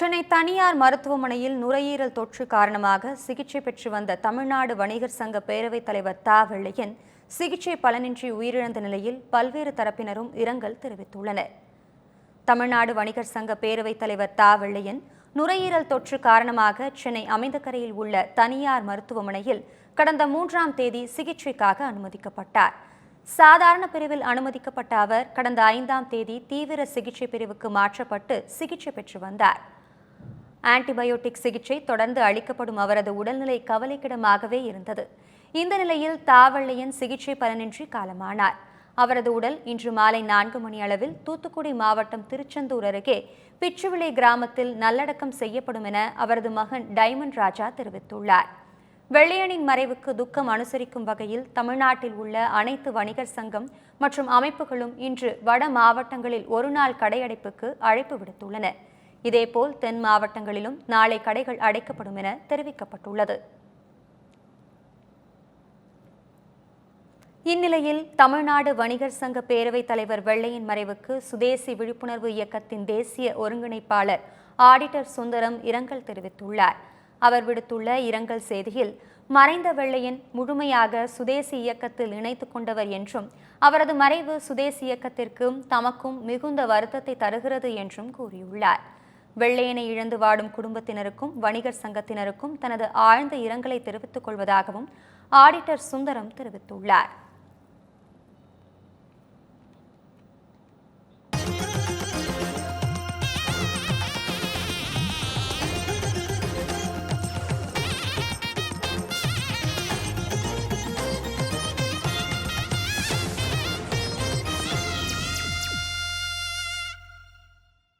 சென்னை தனியார் மருத்துவமனையில் நுரையீரல் தொற்று காரணமாக சிகிச்சை பெற்று வந்த தமிழ்நாடு வணிகர் சங்க பேரவைத் தலைவர் தா. வெள்ளையன் சிகிச்சை பலனின்றி உயிரிழந்த நிலையில் பல்வேறு தரப்பினரும் இரங்கல் தெரிவித்துள்ளனர். தமிழ்நாடு வணிகர் சங்க பேரவைத் தலைவர் தா. வெள்ளையன் நுரையீரல் தொற்று காரணமாக சென்னை அமைந்தக்கரையில் உள்ள தனியார் மருத்துவமனையில் கடந்த மூன்றாம் தேதி சிகிச்சைக்காக அனுமதிக்கப்பட்டார். சாதாரண பிரிவில் அனுமதிக்கப்பட்ட அவர் கடந்த ஐந்தாம் தேதி தீவிர சிகிச்சை பிரிவுக்கு மாற்றப்பட்டு சிகிச்சை பெற்று வந்தார். ஆன்டிபயோட்டிக் சிகிச்சை தொடர்ந்து அளிக்கப்படும் அவரது உடல்நிலை கவலைக்கிடமாகவே இருந்தது. இந்த நிலையில் தாவள்ளையன் சிகிச்சை பலனின்றி காலமானார். அவரது உடல் இன்று மாலை நான்கு மணி அளவில் தூத்துக்குடி மாவட்டம் திருச்செந்தூர் அருகே பிச்சுவிளை கிராமத்தில் நல்லடக்கம் செய்யப்படும் என அவரது மகன் டைமண்ட் ராஜா தெரிவித்துள்ளார். வெள்ளையனின் மறைவுக்கு துக்கம் அனுசரிக்கும் வகையில் தமிழ்நாட்டில் உள்ள அனைத்து வணிகர் சங்கம் மற்றும் அமைப்புகளும் இன்று வட மாவட்டங்களில் ஒருநாள் கடையடைப்புக்கு அழைப்பு விடுத்துள்ளன. இதேபோல் தென் மாவட்டங்களிலும் நாளை கடைகள் அடைக்கப்படும் என தெரிவிக்கப்பட்டுள்ளது. இந்நிலையில் தமிழ்நாடு வணிகர் சங்க பேரவைத் தலைவர் வெள்ளையின் மறைவுக்கு சுதேசி விழிப்புணர்வு இயக்கத்தின் தேசிய ஒருங்கிணைப்பாளர் ஆடிட்டர் சுந்தரம் இரங்கல் தெரிவித்துள்ளார். அவர் விடுத்துள்ள இரங்கல் செய்தியில் மறைந்த வெள்ளையன் முழுமையாக சுதேசி இயக்கத்தில் இணைத்து கொண்டவர் என்றும் அவரது மறைவு சுதேசி இயக்கத்திற்கும் தமக்கும் மிகுந்த வருத்தத்தை தருகிறது என்றும் கூறியுள்ளார். வெள்ளையனை இழந்து வாடும் குடும்பத்தினருக்கும் வணிகர் சங்கத்தினருக்கும் தனது ஆழ்ந்த இரங்கலை தெரிவித்துக் கொள்வதாகவும் ஆடிட்டர் சுந்தரம் தெரிவித்துள்ளார்.